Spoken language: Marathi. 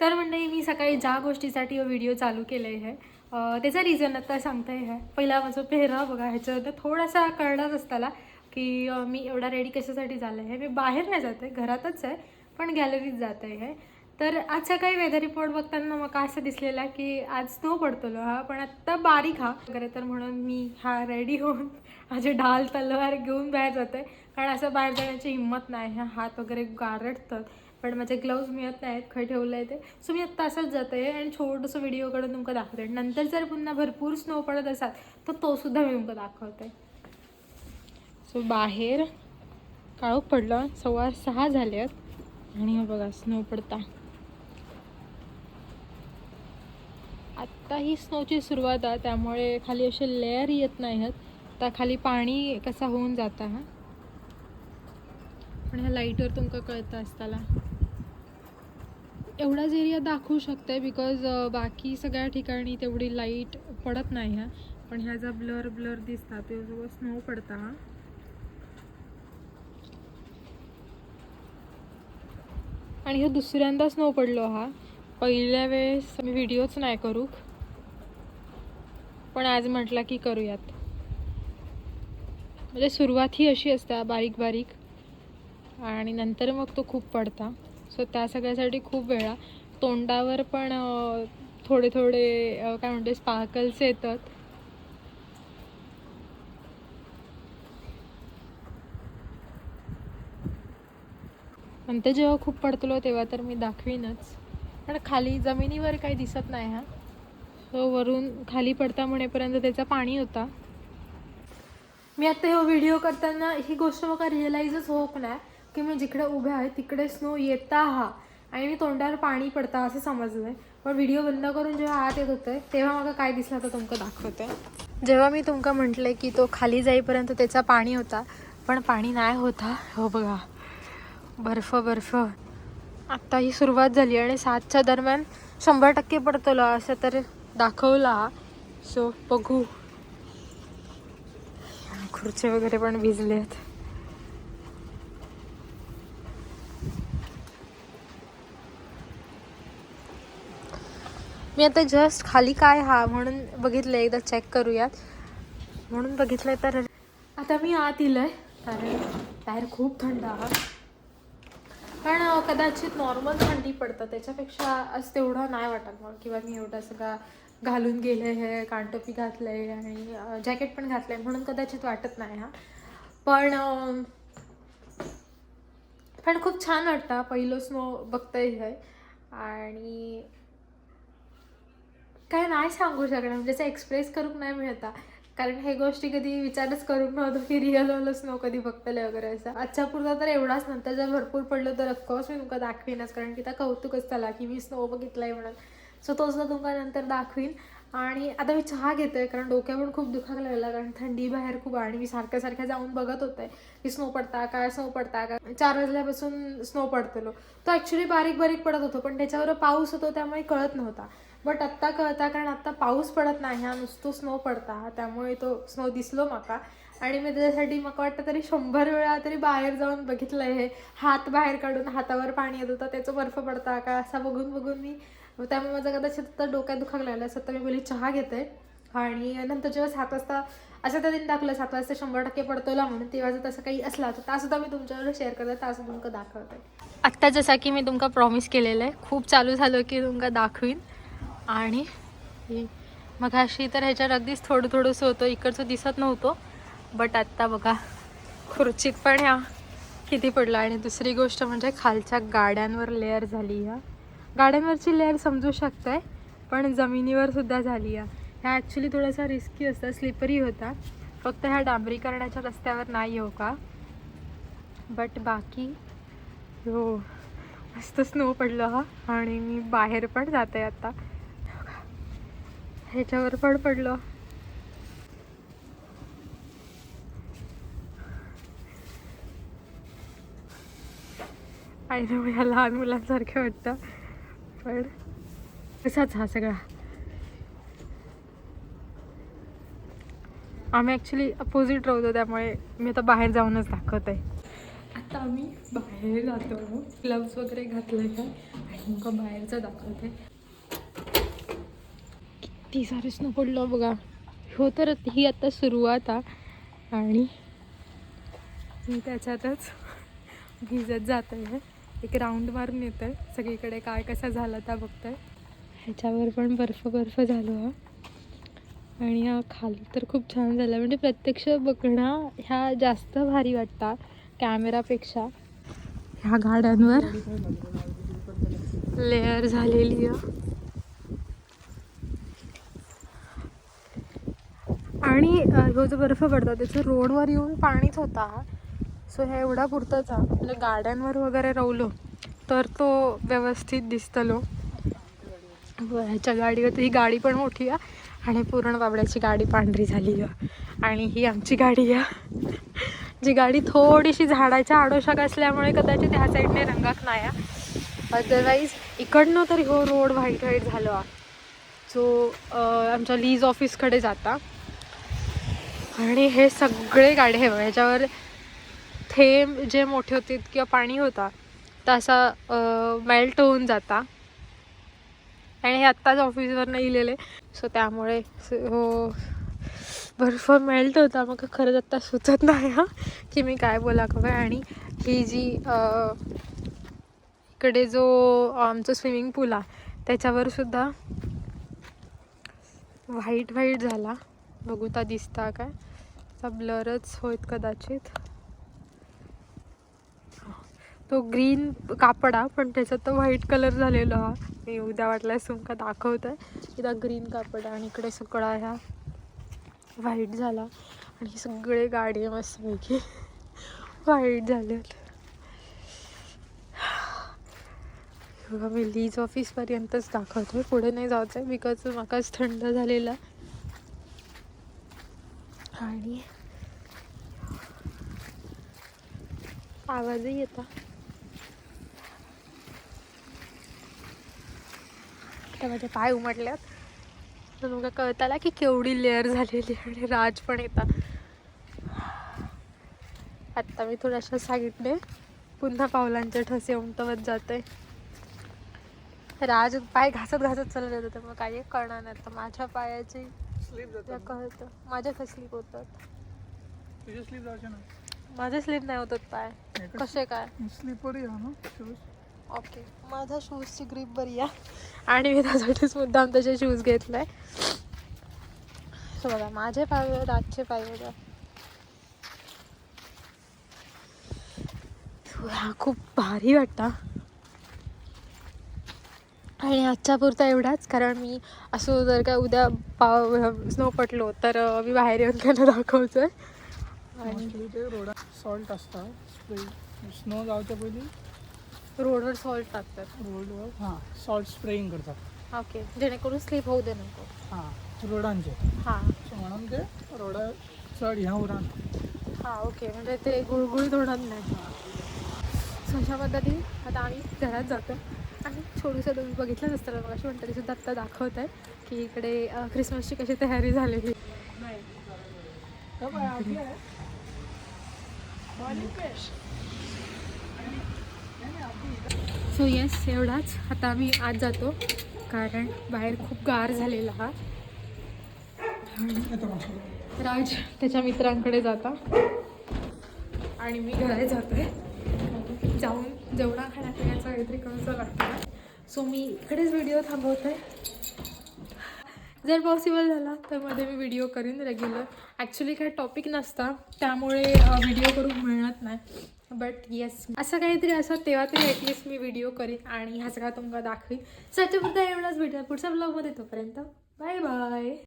तर म्हणजे मी सकाळी ज्या गोष्टीसाठी व्हिडिओ चालू केले आहे अं, त्याचा रिझन आता सांगता आहे पहिला माझा पेहराव बघा ह्याच्यावर थोडासा कळलाच असताना की मी एवढा रेडी कशासाठी झालं आहे मी बाहेर नाही जात आहे घरातच आहे पण गॅलरीत जात आहे तर आज सकाळी वेदर रिपोर्ट बघताना मग असं दिसलेला की आज स्नो पडतलो हा पण आत्ता बारीक हा. वगैरे तर म्हणून मी हा रेडी होऊन माझे ढाल तलवार घेऊन बाहेर जाते कारण असं बाहेर जाण्याची हिंमत नाही हा हात वगैरे गारडतं पण माझे ग्लव्ज मिळत नाहीत खरं ठेवलं आहे ते. सो मी आत्ता असंच जाते आणि छोटंसं व्हिडिओ करून तुमचं दाखवते. नंतर जर पुन्हा भरपूर स्नो पडत असाल तर तो सुद्धा मी तुमचं दाखवते. सो बाहेर काळोख पडलं. सव्वा सहा झाले आहेत. आणि बघा स्नो पडता. आत्ता ही स्नोची सुरुवात आहे. त्यामुळे खाली असे लेअर येत नाही आहेत. आता खाली पाणी कसा होऊन जाता हा? पण ह्या लाईटवर तुमका कळतं असताना एवढाच एरिया दाखवू शकते बिकॉज बाकी सगळ्या ठिकाणी तेवढी लाइट पडत नाही आहे. पण ह्या ज्या ब्लर ब्लर दिसतात ते सगळं स्नो पडता. हा आणि हा दुसऱ्यांदा स्नो पडलो हा. पहिल्या वेळेस मी व्हिडिओच नाही करू. पण आज म्हटला की करूयात. म्हणजे सुरुवात ही अशी असते बारीक बारीक आणि नंतर मग तो खूप पडता. सो त्या सगळ्यासाठी खूप वेळा. तोंडावर पण थोडे थोडे काय म्हणते स्पार्कल्स येतात. नंतर जेव्हा खूप पडतलो तेव्हा तर मी दाखवीनच. पण खाली जमिनीवर काही दिसत नाही हा. सो वरून खाली पडता म्हणेपर्यंत त्याचा पाणी होता. मी आता हा व्हिडिओ करताना ही गोष्ट मला रिअलाइजच होत नाही. की मी जिकडे उभे आहे तिकडे स्नो येता हा. आणि मी तोंडावर पाणी पडता असं समजलंय. पण व्हिडिओ बंद करून जेव्हा आत येत होते तेव्हा मला काय दिसलं तर तुमकं दाखवते. जेव्हा मी तुमका म्हटलंय की तो खाली जाईपर्यंत त्याचा पाणी होता पण पाणी नाही होता हो बघा. बर्फ बर्फ. आत्ता ही सुरुवात झाली आणि सातच्या दरम्यान शंभर टक्के पडतलो असं तर दाखवला. सो बघू. खुर्चे वगैरे पण भिजले आहेत मी आता जस्ट खाली काय हा म्हणून बघितलं एकदा चेक करूयात. म्हणून बघितलंय तर आता मी आत आहे कारण बाहेर खूप थंड आहात पण कदाचित नॉर्मल थंडी पडतं. त्याच्यापेक्षा असं तेवढं नाही वाटत मग किंवा मी एवढं सगळं घालून गेले हे कानटोपी घातलं आहे आणि जॅकेट पण घातलं आहे म्हणून कदाचित वाटत नाही हा. पण पण खूप छान वाटतं. पहिलं स्नो बघता आहे आणि काय नाही सांगू शकणार म्हणजे असं एक्सप्रेस करूक नाही मिळता कारण हे गोष्टी कधी विचारच करून नव्हतो की रिअल वालं नव्हतं कधी बघतले वगैरे असं. आजच्या पुरता तर एवढाच नंतर जर भरपूर पडलं तर ऑफकोर्स मी तुमका दाखवीनच कारण की त्या कौतुकच त्याला की मी स्नो बघितलाय म्हणून. सो तोच तुमका नंतर दाखवीन. आणि आता मी चहा घेतोय कारण डोक्या खूप दुखायला लागला कारण थंडी बाहेर खूप आणि मी सारख्या सारख्या जाऊन बघत होते की स्नो पडता काय स्नो पडता का चार वाजल्यापासून स्नो पडतलो. तो ॲक्च्युली बारीक बारीक पडत होतो पण त्याच्यावर पाऊस होतो त्यामुळे कळत नव्हता. बट आत्ता कळता कारण आत्ता पाऊस पडत नाही हा नुसतो स्नो पडता त्यामुळे तो स्नो दिसलो माका. आणि मी त्याच्यासाठी मला वाटतं तरी शंभर वेळा तरी बाहेर जाऊन बघितलं हे. हात बाहेर काढून हातावर पाणी येत होतं त्याचं बर्फ पडता का असा बघून बघून मी त्यामुळे माझं कदाचित आता डोक्यात दुखायला लागलं असं तर मी बोली चहा घेते. आणि नंतर जेव्हा सात वाजता असं त्यांनी दिन टाकलं सात वाजता शंभर टक्के पडतोला म्हणून तेव्हा जर तसं काही असला तर तासुद्धा मी तुमच्यावर शेअर करते तास तुमका दाखवते. आत्ता जसा की मी तुमका प्रॉमिस केलेलं आहे खूप चालू झालं की तुमका दाखवीन. आणि मग अशी तर ह्याच्यावर अगदीच थोडं थोडंसं होतं इकडचं दिसत नव्हतं. बट आत्ता बघा खुर्चीत पण ह्या किती पडलं. आणि दुसरी गोष्ट म्हणजे खालच्या गाड्यांवर लेअर झाली ह्या. गाड्यांवरची लेअर समजू शकताय पण जमिनीवर सुद्धा झाली आहे. ह्या ॲक्च्युली थोडासा रिस्की असतात स्लिपरी होता. फक्त ह्या डांबरीकरणाच्या रस्त्यावर नाही हो का? बट बाकी हो मस्त स्नो पडलं हा. आणि मी बाहेर पण जाते आता. ह्याच्यावर पण पडलं. आई ना ह्या लहान मुलांसारखं वाटतं. पण तसाच हा सगळा. आम्ही ॲक्च्युली अपोजिट राहतो त्यामुळे मी आता बाहेर जाऊनच दाखवत. आहे आता आम्ही बाहेर जातो. ग्लव्स वगैरे घातले आहे. आणि मग बाहेरचं दाखवते. किती सारे स्नो पडलं बघा. हो तर ही आता सुरुवात आहे आणि मी त्याच्यातच भिजत जात. आहे एक राऊंड मारून येतं आहे सगळीकडे काय कसा झाला त्या आहे ह्याच्यावर पण बर्फ बर्फ झालो हा. आणि हा खाली तर खूप छान झाला. म्हणजे प्रत्यक्ष बघणं ह्या जास्त भारी वाटतात कॅमेरापेक्षा ह्या गाड्यांवर लेअर झालेली आहे आणि अ, जो बर्फ पडतो त्याचं रोडवर येऊन पाणीच होता सो ह्या एवढा पुरताच. हा. आपल्या म्हणजे गाड्यांवर वगैरे रवलो तर तो व्यवस्थित दिसतलो. ह्याच्या गाडीवर ही गाडी पण मोठी आहे आणि पूर्ण बाबड्याची गाडी पांढरी झाली आहे आणि ही आमची गाडी आहे. जी गाडी थोडीशी झाडाच्या आडोशाक असल्यामुळे कदाचित ह्या साईडने रंगाक नाही आहे. अदरवाईज इकडनं तरी हो रोड व्हाईट व्हाईट झालो आहे. जो आमच्या लीज ऑफिसकडे जाता. आणि हे सगळे गाडी हे ह्याच्यावर थेंब जे मोठे होते किंवा पाणी होता तसा मेल्ट होऊन जाता. आणि हे आत्ताच ऑफिसवरनं इलेले. सो त्यामुळे हो बर्फ मेल्ट होता. मग खरंच आत्ता सुचत नाही हा की मी काय बोला हवं आणि ही जी इकडे जो आमचं स्विमिंग पूल आहे त्याच्यावर सुद्धा व्हाईट व्हाईट झाला. बघू ता दिसता काय. ब्लरच होईत कदाचित. तो ग्रीन कापड हा पण त्याच्यात तो व्हाईट कलर झालेला. हा मी उद्या वाटल्यास तुमका दाखवत आहे इथं ग्रीन कापड आणि इकडे सगळा ह्या व्हाईट झाला. आणि सगळे गाडी मस्तपैकी व्हाईट झालेत. बघा मी लीज ऑफिसपर्यंतच दाखवतो पुढे नाही जायचं आहे बिकॉज माकाच थंड झालेला. आणि आवाजही येता आता माझे पाय उमटल्यात. तर मग कळताला की केवढी लेअर झालेली आणि राज पण येता आत्ता मी थोड्याशा साईडने पुन्हा पावलांच्या ठसे उमटवत जाते राज पाय घासत घासत चालत येतं तर मग काही कळणार नाही. तर माझ्या पायाची कळतं. माझ्या स्लीप होतात तुझे स्लीप माझे स्लीप नाही होतात पाय. कसे काय? स्लीपर या ना शूज ओके माझ्या शूजची ग्रीप बरी आहे. आणि मी त्यासाठीच मुद्दाम त्याचे शूज घेतलाय. सो बघा माझे पाय आजचे रातचे पाय हा खूप भारी वाटता. आणि आजच्या पुरता एवढाच कारण मी असं जर का उद्या पाव स्नो पटलो तर मी बाहेर येऊन त्यांना दाखवतोय. आणि ते रोडा सॉल्ट असता. स्नो जावच्या पहिली रोडवर सॉल्ट टाकतात. रोडवर हां सॉल्ट स्प्रेईंग करतात. ओके जेणेकरून स्लीप होऊ दे नको. हां रोडांचे. हां. सो म्हणून ते रोडा चड ह्या उरान. हा ओके म्हणजे ते गुळगुळीत होणार नाही सो अशा पद्धतीने आता आम्ही घरात जातो आणि छोटूसं तुम्ही बघितलंच असतं मग अशी म्हणतं सुद्धा आत्ता दाखवत आहे की इकडे अं, ख्रिसमसची कशी तयारी झालेली. सो येस एवढाच. आता आम्ही आज जातो कारण बाहेर खूप गार झालेला हा. राज त्याच्या मित्रांकडे जाता. आणि मी घरी जाते. जाऊन जेवणा खाण्यापिण्याचं काहीतरी करूचं लागतं. सो मी इकडेच व्हिडिओ थांबवते. जर पॉसिबल झाला तर मध्ये मी व्हिडिओ करीन रेग्युलर ॲक्च्युली काही टॉपिक नसता. त्यामुळे व्हिडिओ करून मिळत नाही. बट येस असं काहीतरी असं तेव्हा तरी ॲटलिस्ट मी व्हिडिओ करीन आणि ह्या सगळा तुम्हाला दाखवीन. सच्यापुरता एवढाच व्हिडिओ पुढच्या ब्लॉगमध्ये तोपर्यंत. Bye bye